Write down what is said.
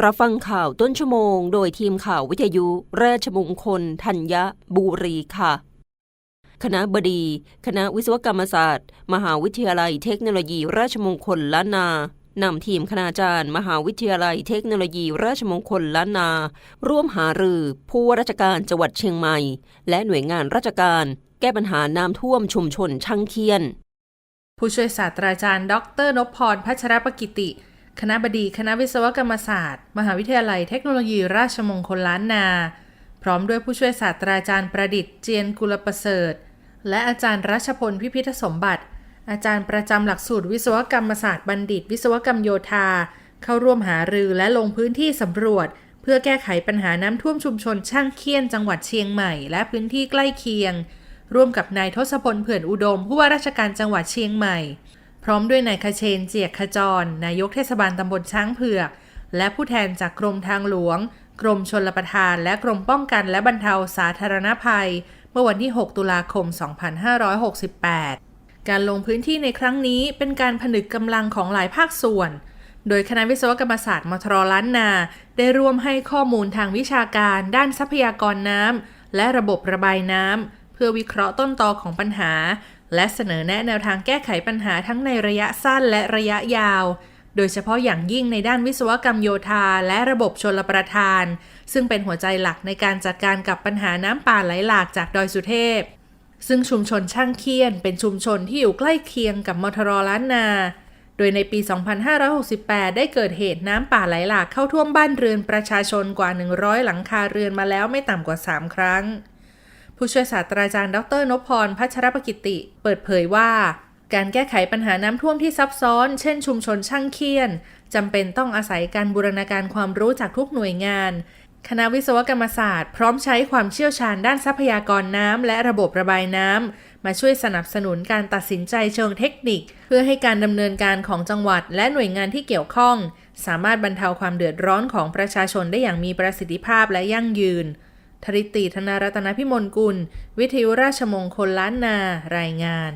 รับฟังข่าวต้นชั่วโมง โดยทีมข่าววิทยุ ราชมงคล ธัญบุรีค่ะ คณะบดี คณะวิศวกรรมศาสตร์ มหาวิทยาลัยเทคโนโลยี ราชมงคลล้านนานำทีมคณาจารย์ มหาวิทยาลัยเทคโนโลยี ราชมงคลล้านนา ร่วมหารือ ผู้ว่าราชการจังหวัดเชียงใหม่ และหน่วยงานราชการ แก้ปัญหาน้ำท่วมชุมชนช่างเคียน ผู้ช่วยศาสตราจารย์ ดรนพพรพัชรประกิติ คณะบดีคณะวิศวกรรมศาสตร์ มหาวิทยาลัยเทคโนโลยีราชมงคลล้านนา พร้อมด้วยผู้ช่วยศาสตราจารย์ประดิษฐ์เจียนกุลประเสริฐ และอาจารย์รัชพลพิพิธสมบัติ อาจารย์ประจำหลักสูตรวิศวกรรมศาสตร์บัณฑิต วิศวกรรมโยธา เข้าร่วมหารือและลงพื้นที่สำรวจ เพื่อแก้ไขปัญหาน้ำท่วมชุมชนช่างเคียนจังหวัดเชียงใหม่ และพื้นที่ใกล้เคียง ร่วมกับนายทศพลเผื่อนอุดมผู้ว่าราชการจังหวัดเชียงใหม่ พร้อมด้วยนายคเชนเจียกขจร นายกเทศบาลตำบลช้างเผือก และผู้แทนจากกรมทางหลวง กรมชลประทาน และกรมป้องกันและบรรเทาสาธารณภัย เมื่อวันที่ 6 ตุลาคม 2568 การลงพื้นที่ในครั้งนี้เป็นการผนึกกำลังของหลายภาคส่วน โดยคณะวิศวกรรมศาสตร์มทรล้านนา ได้ร่วมให้ข้อมูลทางวิชาการ ด้านทรัพยากรน้ำและระบบระบายน้ำเพื่อวิเคราะห์ต้นตอของปัญหา และเสนอแนะแนวทางแก้ไขปัญหาทั้งในระยะสั้นและระยะยาว โดยเฉพาะอย่างยิ่งในด้านวิศวกรรมโยธาและระบบชลประทาน ซึ่งเป็นหัวใจหลักในการจัดการกับปัญหาน้ำป่าไหลหลากจากดอยสุเทพ ซึ่งชุมชนช่างเคียน เป็นชุมชนที่อยู่ใกล้เคียงกับมทรล้านนา โดยในปี 2568 ได้เกิดเหตุน้ำป่าไหลหลากเข้าท่วมบ้านเรือนประชาชนกว่า 100 หลังคาเรือนมาแล้วไม่ต่ำกว่า 3 ครั้ง ผู้ช่วยศาสตราจารย์ดรนพพรพัชรประกิติ เปิดเผยว่า การแก้ไขปัญหาน้ำท่วมที่ซับซ้อน เช่นชุมชนช่างเคียนจำเป็นต้องอาศัยการบูรณาการความรู้จากทุกหน่วยงาน คณะวิศวกรรมศาสตร์พร้อมใช้ความเชี่ยวชาญด้านทรัพยากรน้ำและระบบระบายน้ำมาช่วยสนับสนุนการตัดสินใจเชิงเทคนิค เพื่อให้การดำเนินการของจังหวัด และหน่วยงานที่เกี่ยวข้อง สามารถบรรเทาความเดือดร้อนของประชาชนได้อย่างมีประสิทธิภาพและยั่งยืน ธริติธนารัตนพิมลกุล วิทยุราชมงคลล้านนา รายงาน